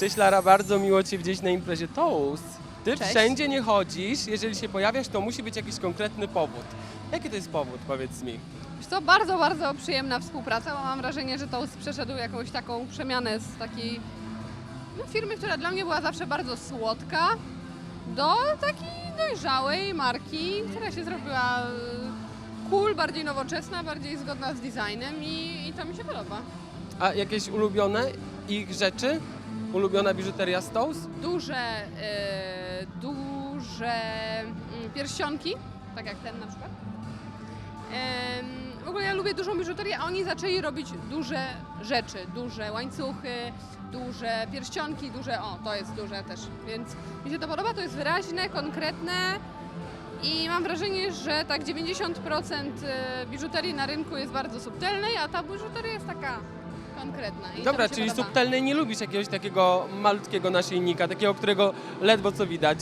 Cześć Lara, bardzo miło Cię widzieć na imprezie Toast. Ty Cześć. wszędzie nie chodzisz, jeżeli się pojawiasz, to musi być jakiś konkretny powód. Jaki to jest powód, powiedz mi? To bardzo, bardzo przyjemna współpraca, bo mam wrażenie, że Toast przeszedł jakąś taką przemianę z takiej no, firmy, która dla mnie była zawsze bardzo słodka, do takiej dojrzałej marki, która się zrobiła e, cool, bardziej nowoczesna, bardziej zgodna z designem i, i to mi się podoba. A jakieś ulubione ich rzeczy? Ulubiona biżuteria Toast? Duże, e, duże mm, pierścionki, tak jak ten na przykład. Em, w ogóle ja lubię dużą biżuterię, a oni zaczęli robić duże rzeczy, duże łańcuchy, duże pierścionki, duże, o to jest duże też, więc mi się to podoba, to jest wyraźne, konkretne i mam wrażenie, że tak 90% e, biżuterii na rynku jest bardzo subtelnej, a ta biżuteria jest taka konkretna. I to Dobra, mi się czyli podoba. subtelnej nie lubisz jakiegoś takiego malutkiego naszyjnika, takiego, którego ledwo co widać.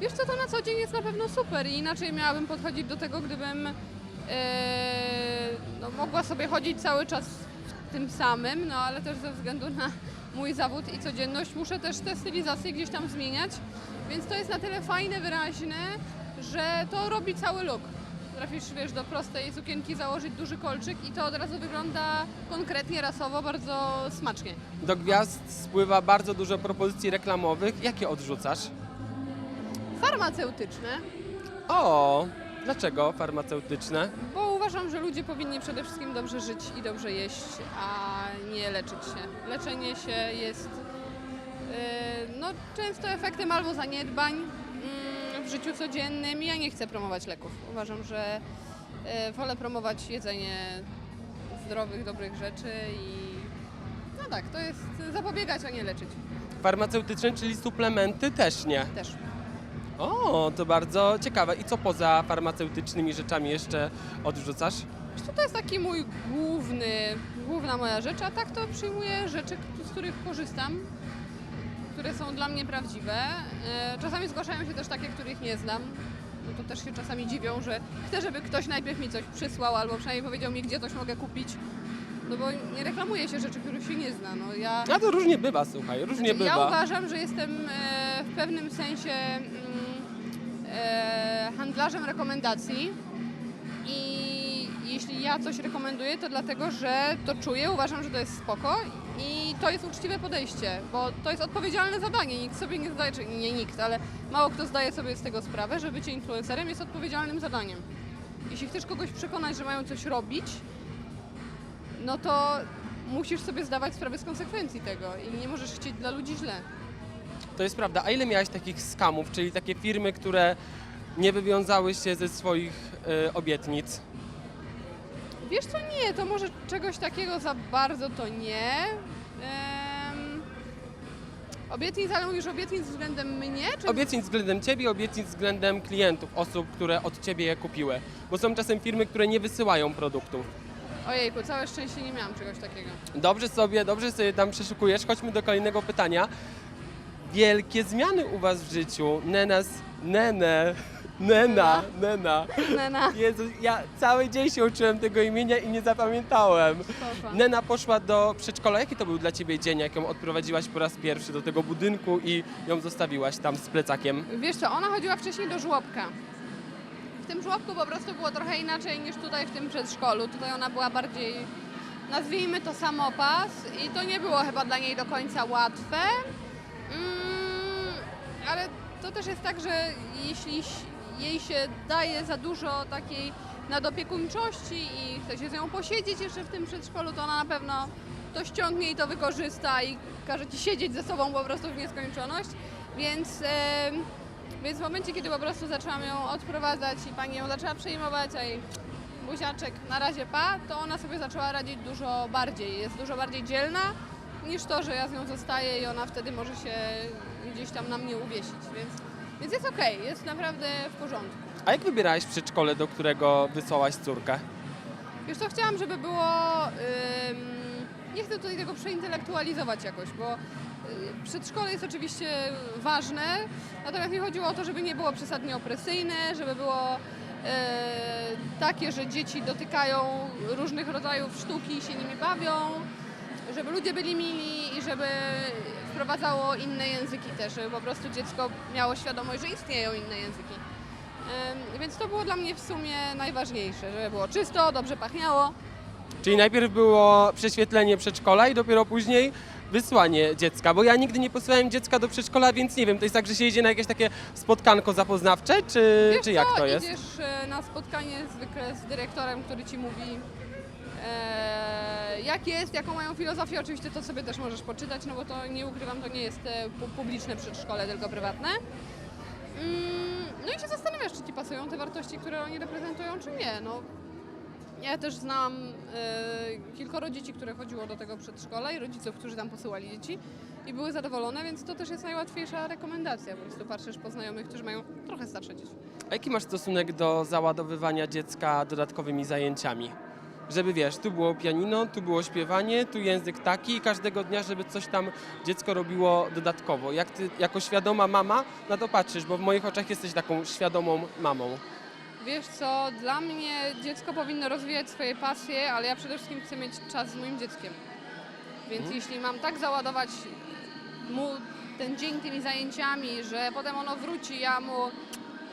Wiesz co, to na co dzień jest na pewno super i inaczej miałabym podchodzić do tego, gdybym e, no, mogła sobie chodzić cały czas w tym samym, no ale też ze względu na mój zawód i codzienność muszę też te stylizacje gdzieś tam zmieniać, więc to jest na tyle fajne, wyraźne, że to robi cały look. Trafisz, wiesz, do prostej sukienki założyć duży kolczyk i to od razu wygląda konkretnie, rasowo, bardzo smacznie. Do gwiazd spływa bardzo dużo propozycji reklamowych. Jakie odrzucasz? Farmaceutyczne, O, dlaczego farmaceutyczne? Bo uważam, że ludzie powinni przede wszystkim dobrze żyć i dobrze jeść, a nie leczyć się. Leczenie się jest yy, no, często efektem albo zaniedbań w życiu codziennym. Ja nie chcę promować leków. Uważam, że yy, wolę promować jedzenie zdrowych, dobrych rzeczy i no tak, to jest zapobiegać, a nie leczyć Farmaceutyczne, czyli suplementy też nie. też. O, to bardzo ciekawe. I co poza farmaceutycznymi rzeczami jeszcze odrzucasz? Wiesz To jest taki mój główny, główna moja rzecz, a tak to przyjmuję rzeczy, z których korzystam, które są dla mnie prawdziwe. E, Czasami zgłaszają się też takie, których nie znam. No to też się czasami dziwią, że chcę, żeby ktoś najpierw mi coś przysłał albo przynajmniej powiedział mi, gdzie coś mogę kupić. No bo nie reklamuje się rzeczy, których się nie zna. No ja, A to różnie bywa, słuchaj, różnie Znaczy, ja bywa. uważam, że jestem e, w pewnym sensie mm, e, handlarzem rekomendacji ja coś rekomenduję, to dlatego, że to czuję, uważam, że to jest spoko i to jest uczciwe podejście, bo to jest odpowiedzialne zadanie. Nikt sobie nie zdaje, czy nie nikt, ale mało kto zdaje sobie z tego sprawę, że bycie influencerem jest odpowiedzialnym zadaniem. Jeśli chcesz kogoś przekonać, że mają coś robić, no to musisz sobie zdawać sprawę z konsekwencji tego i nie możesz chcieć dla ludzi źle. To jest prawda. A ile miałaś takich skamów, czyli takie firmy, które nie wywiązały się ze swoich y, obietnic? Wiesz co, nie, to może czegoś takiego za bardzo to nie. Em, obietnic, ale mówisz obietnic względem mnie? Czy... Obietnic względem ciebie, obietnic względem klientów, osób, które od ciebie je kupiły. Bo są czasem firmy, które nie wysyłają produktów. Ojejku, całe szczęście nie miałam czegoś takiego. Dobrze sobie, dobrze sobie tam przeszukujesz. Chodźmy do kolejnego pytania. Wielkie zmiany u was w życiu. Nenas, nene, nena, nena. Nena. Jezu, ja cały dzień się uczyłem tego imienia i nie zapamiętałem. Spoko. Nena poszła do przedszkola. Jaki to był dla ciebie dzień, jak ją odprowadziłaś po raz pierwszy do tego budynku i ją zostawiłaś tam z plecakiem? Wiesz co, ona chodziła wcześniej do żłobka. W tym żłobku po prostu było trochę inaczej niż tutaj w tym przedszkolu. Tutaj ona była bardziej, nazwijmy to samopas i to nie było chyba dla niej do końca łatwe. Mm, ale to też jest tak, że jeśli jej się daje za dużo takiej nadopiekuńczości i chce się z nią posiedzieć jeszcze w tym przedszkolu, to ona na pewno to ściągnie i to wykorzysta i każe ci siedzieć ze sobą po prostu w nieskończoność. Więc, em, więc w momencie, kiedy po prostu zaczęłam ją odprowadzać i pani ją zaczęła przejmować, a jej buziaczek na razie pa, to ona sobie zaczęła radzić dużo bardziej. Jest dużo bardziej dzielna niż to, że ja z nią zostaję i ona wtedy może się gdzieś tam na mnie uwiesić. Więc, więc jest okej, jest naprawdę w porządku. A jak wybierałeś przedszkole, do którego wysłałaś córkę? Wiesz co, chciałam, żeby było... ym, nie chcę tutaj tego przeintelektualizować jakoś, bo y, przedszkole jest oczywiście ważne, natomiast mi chodziło o to, żeby nie było przesadnie opresyjne, żeby było y, takie, że dzieci dotykają różnych rodzajów sztuki i się nimi bawią, żeby ludzie byli mili i żeby wprowadzało inne języki też, żeby po prostu dziecko miało świadomość, że istnieją inne języki. Więc to było dla mnie w sumie najważniejsze, żeby było czysto, dobrze pachniało. Czyli najpierw było prześwietlenie przedszkola i dopiero później wysłanie dziecka, bo ja nigdy nie posyłałem dziecka do przedszkola, więc nie wiem, to jest tak, że się jedzie na jakieś takie spotkanko zapoznawcze, czy, Wiesz czy jak co, to jest? Idziesz e, na spotkanie zwykle z dyrektorem, który ci mówi e, jak jest, jaką mają filozofię. Oczywiście to sobie też możesz poczytać, no bo to nie ukrywam, to nie jest e, pu- publiczne przedszkole, tylko prywatne. Mm, no i się zastanawiasz, czy ci pasują te wartości, które oni reprezentują, czy nie. No, ja też znam e, kilkoro dzieci, które chodziło do tego przedszkola i rodziców, którzy tam posyłali dzieci i były zadowolone, więc to też jest najłatwiejsza rekomendacja. Po prostu patrzysz po znajomych, którzy mają trochę starsze dzieci. A jaki masz stosunek do załadowywania dziecka dodatkowymi zajęciami? Żeby wiesz, tu było pianino, tu było śpiewanie, tu język taki i każdego dnia, żeby coś tam dziecko robiło dodatkowo. Jak ty jako świadoma mama na to patrzysz, bo w moich oczach jesteś taką świadomą mamą. Wiesz co, dla mnie dziecko powinno rozwijać swoje pasje, ale ja przede wszystkim chcę mieć czas z moim dzieckiem. Więc Mhm. jeśli mam tak załadować mu ten dzień tymi zajęciami, że potem ono wróci, ja mu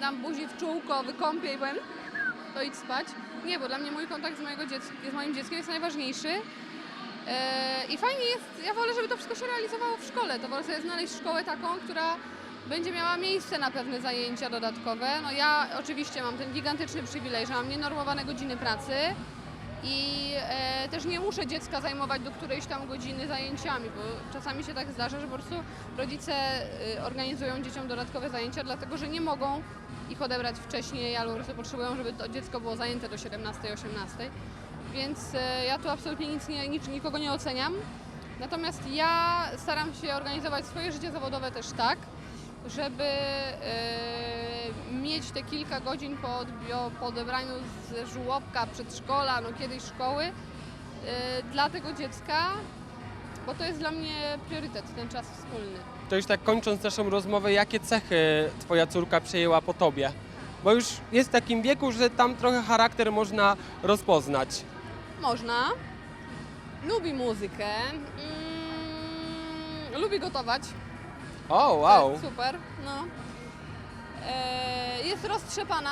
dam buzi w czółko, wykąpię i powiem, to idź spać. Nie, bo dla mnie mój kontakt z, mojego dziecka, z moim dzieckiem jest najważniejszy. Eee, I fajnie jest, ja wolę, żeby to wszystko się realizowało w szkole. To wolę sobie znaleźć szkołę taką, która będzie miała miejsce na pewne zajęcia dodatkowe. No ja oczywiście mam ten gigantyczny przywilej, że mam nienormowane godziny pracy i e, też nie muszę dziecka zajmować do którejś tam godziny zajęciami, bo czasami się tak zdarza, że po prostu rodzice y, organizują dzieciom dodatkowe zajęcia, dlatego że nie mogą ich odebrać wcześniej albo po prostu potrzebują, żeby to dziecko było zajęte do 17-18. Więc e, ja tu absolutnie nic nie, nic, nikogo nie oceniam. Natomiast ja staram się organizować swoje życie zawodowe też tak, żeby e, mieć te kilka godzin po, odbio- po odebraniu z żłobka, przedszkola, no kiedyś szkoły e, dla tego dziecka, bo to jest dla mnie priorytet, ten czas wspólny. To już tak kończąc naszą rozmowę, jakie cechy twoja córka przejęła po tobie? Bo już jest w takim wieku, że tam trochę charakter można rozpoznać. Można. Lubi muzykę. Mm, lubi gotować. O, To wow. super. No. E, jest roztrzepana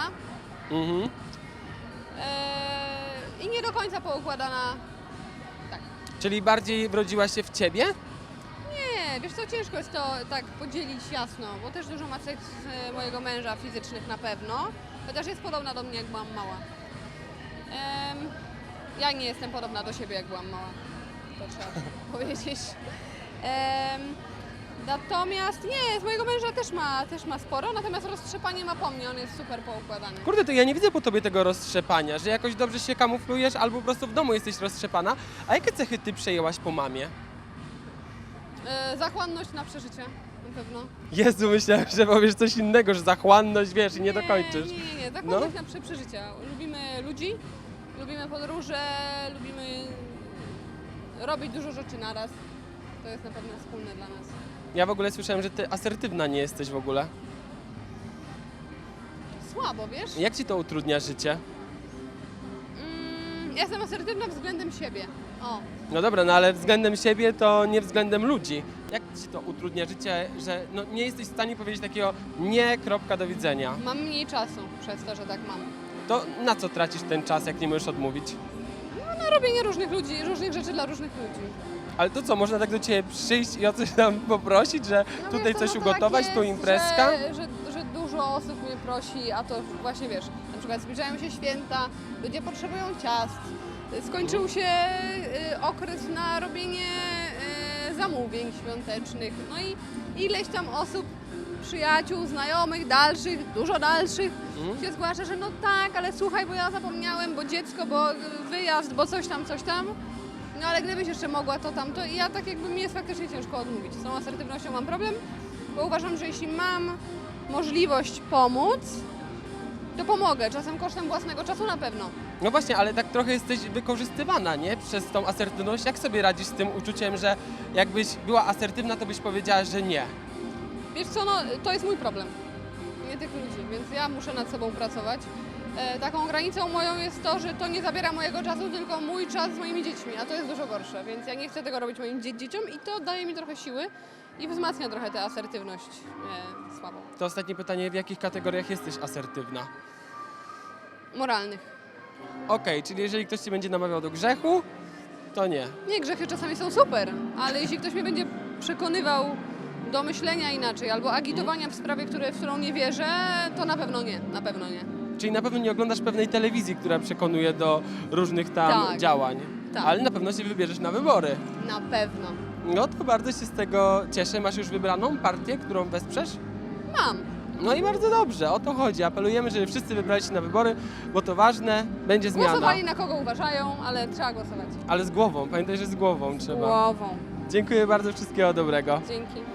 Mhm. e, i nie do końca poukładana. Tak. Czyli bardziej wrodziła się w ciebie? Nie, wiesz co, ciężko jest to tak podzielić jasno, bo też dużo ma cech z mojego męża fizycznych na pewno, chociaż jest podobna do mnie, jak byłam mała. Em, ja nie jestem podobna do siebie, jak byłam mała. To trzeba powiedzieć. Em, natomiast nie, z mojego męża też ma, też ma sporo, natomiast roztrzepanie ma po mnie, on jest super poukładany. Kurde, to ja nie widzę po tobie tego roztrzepania, że jakoś dobrze się kamuflujesz albo po prostu w domu jesteś roztrzepana. A jakie cechy ty przejęłaś po mamie? E, zachłanność na przeżycie, na pewno. Jezu, myślałem, że powiesz coś innego, że zachłanność, wiesz, i nie, dokończysz. Nie, nie, nie. Zachłanność na prze- przeżycia. Lubimy ludzi, lubimy podróże, lubimy robić dużo rzeczy naraz. To jest na pewno wspólne dla nas. Ja w ogóle słyszałem, że ty asertywna nie jesteś w ogóle. Słabo, wiesz? Jak ci to utrudnia życie? Mm, ja jestem asertywna względem siebie. O, No dobra, no ale względem siebie to nie względem ludzi. Jak ci to utrudnia życie, że no, nie jesteś w stanie powiedzieć takiego nie, kropka, do widzenia? mam mniej czasu przez to, że tak mam. To na co tracisz ten czas, jak nie możesz odmówić? No, robienie różnych ludzi, różnych rzeczy dla różnych ludzi. Ale to co, można tak do ciebie przyjść i o coś tam poprosić, że No tutaj wiesz co, coś no to ugotować, tak tu jest, imprezka? Że, że, że dużo osób mnie prosi, a to właśnie wiesz, na przykład zbliżają się święta, ludzie potrzebują ciast, skończył się y, okres na robienie y, zamówień świątecznych, no i ileś tam osób, przyjaciół, znajomych, dalszych, dużo dalszych Mhm. się zgłasza, że no tak, ale słuchaj, bo ja zapomniałem, bo dziecko, bo y, wyjazd, bo coś tam, coś tam. No ale gdybyś jeszcze mogła to tamto i ja tak jakby mi jest faktycznie ciężko odmówić. Z tą asertywnością mam problem, bo uważam, że jeśli mam możliwość pomóc, to pomogę. Czasem kosztem własnego czasu na pewno. No właśnie, ale tak trochę jesteś wykorzystywana, nie? Przez tą asertywność. Jak sobie radzisz z tym uczuciem, że jakbyś była asertywna, to byś powiedziała, że nie? Wiesz co, no to jest mój problem. Nie tych ludzi, więc ja muszę nad sobą pracować. E, taką granicą moją jest to, że to nie zabiera mojego czasu, tylko mój czas z moimi dziećmi, a to jest dużo gorsze, więc ja nie chcę tego robić moim dzie- dzieciom i to daje mi trochę siły, i wzmacnia trochę tę asertywność e, słabą. To ostatnie pytanie, w jakich kategoriach jesteś asertywna? Moralnych. Okej, czyli jeżeli ktoś cię będzie namawiał do grzechu, to nie. Nie, grzechy czasami są super, ale jeśli ktoś mnie będzie przekonywał do myślenia inaczej albo agitowania w sprawie, które, w którą nie wierzę, to na pewno nie, na pewno nie. Czyli na pewno nie oglądasz pewnej telewizji, która przekonuje do różnych tam Tak. działań. Tak. Ale na pewno się wybierzesz na wybory. Na pewno. No to bardzo się z tego cieszę. Masz już wybraną partię, którą wesprzesz? Mam. No i bardzo dobrze, o to chodzi. Apelujemy, żeby wszyscy wybrali się na wybory, bo to ważne, będzie zmiana. Głosowali na kogo uważają, ale trzeba głosować. Ale z głową, pamiętaj, że z głową trzeba. Głową. Dziękuję bardzo, wszystkiego dobrego. Dzięki.